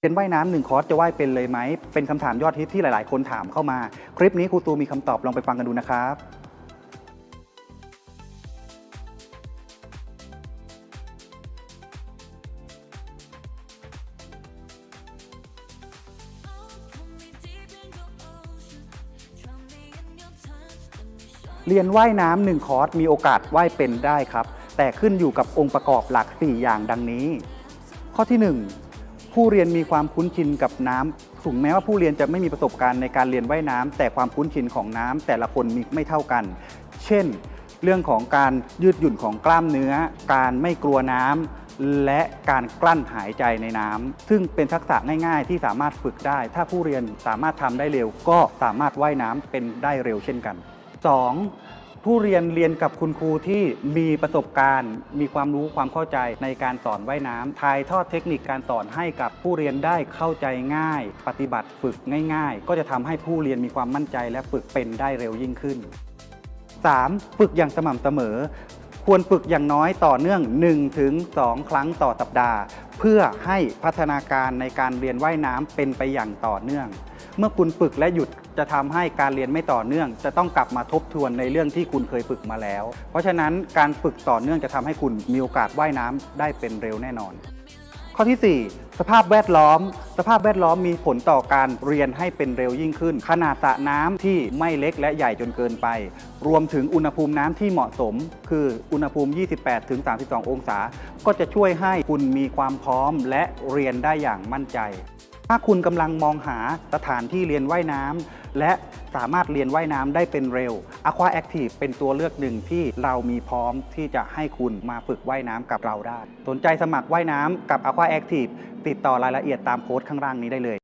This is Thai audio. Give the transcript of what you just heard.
เรียนว่ายน้ำหนึ่งคอร์สจะว่ายเป็นเลยไหม เป็นคำถามยอดฮิตที่หลาย ๆ คนถามเข้ามา คลิปนี้ครูตูมีคำตอบลองไปฟังกันดูนะครับ เรียนว่ายน้ำหนึ่งคอร์สมีโอกาสว่ายเป็นได้ครับ แต่ขึ้นอยู่กับองค์ประกอบหลัก 4 อย่างดังนี้ ข้อที่ 1 ผู้เรียนมีความคุ้นชินกับน้ำถึงแม้ว่าผู้เรียนจะไม่มีประสบการณ์ในการเรียนว่ายน้ำแต่ความคุ้นชินของน้ำแต่ละคนมีไม่เท่ากัน เช่น เรื่องของการยืดหยุ่นของกล้ามเนื้อ การไม่กลัวน้ำและการกลั้นหายใจในน้ำซึ่งเป็นทักษะง่ายๆ ที่สามารถฝึกได้ ถ้าผู้เรียนสามารถทำได้เร็ว ก็สามารถว่ายน้ำเป็นได้เร็วเช่นกัน 2. ผู้เรียนเรียนกับคุณครูที่มีประสบการณ์ มีความรู้ความเข้าใจในการสอนว่ายน้ำถ่ายทอดเทคนิคการสอนให้กับผู้เรียนได้เข้าใจง่าย ปฏิบัติฝึกง่าย ๆ ก็จะทำให้ผู้เรียนมีความมั่นใจ และฝึกเป็นได้เร็วยิ่งขึ้น 3. ฝึกอย่างสม่ำเสมอ ควรฝึกอย่างน้อยต่อเนื่อง1ถึง2ครั้งต่อสัปดาห์ เพื่อให้พัฒนาการในการเรียนว่ายน้ำเป็นไปอย่างต่อเนื่อง เมื่อคุณฝึกและหยุดจะทำให้การเรียนไม่ต่อเนื่อง จะต้องกลับมาทบทวนในเรื่องที่คุณเคยฝึกมาแล้ว เพราะฉะนั้นการฝึกต่อเนื่องจะทำให้คุณมีโอกาสว่ายน้ำได้เป็นเร็วแน่นอน ข้อที่ 4สภาพแวดล้อม สภาพแวดล้อมมีผลต่อการเรียนให้เป็นเร็วยิ่งขึ้น ขนาดสระน้ำที่ไม่เล็กและใหญ่จนเกินไป รวมถึงอุณหภูมิน้ำที่เหมาะสม คืออุณหภูมิ 28-32 องศา ก็จะช่วยให้คุณมีความพร้อมและเรียนได้อย่างมั่นใจ ถ้าคุณกำลังมองหาสถานที่เรียนว่ายน้ำและสามารถเรียนว่ายน้ำได้เป็นเร็ว Aqua Active เป็นตัวเลือกหนึ่งที่เรามีพร้อมที่จะให้คุณมาฝึกว่ายน้ำกับเราได้ สนใจสมัครว่ายน้ำกับ Aqua Active ติดต่อรายละเอียดตามโค้ดข้างล่างนี้ได้เลย